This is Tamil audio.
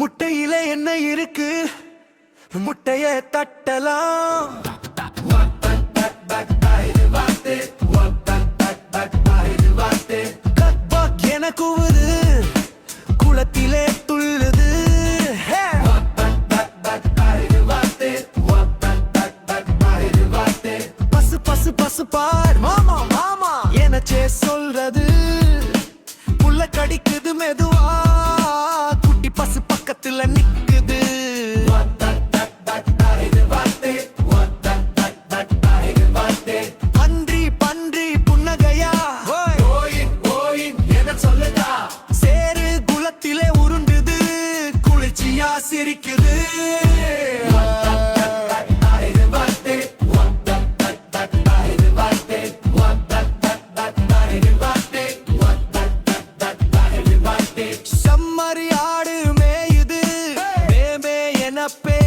முட்டையில என்ன இருக்கு? முட்டைய தட்டலாம். என கூவுது. குளத்திலே துள்ளுது. ஹே! பசு பசு பசு பார். மாமா மாமா எனச்சே சொல்றது. புள்ள கடிக்குது மெதுவா. குட்டி பசு நடுவுல நிக்குது. பன்றி பன்றி புன்னகையா? சொல்லுதா சேரு குலத்திலே உருண்டுது குளிர்ச்சியா சிரிக்குது. pena.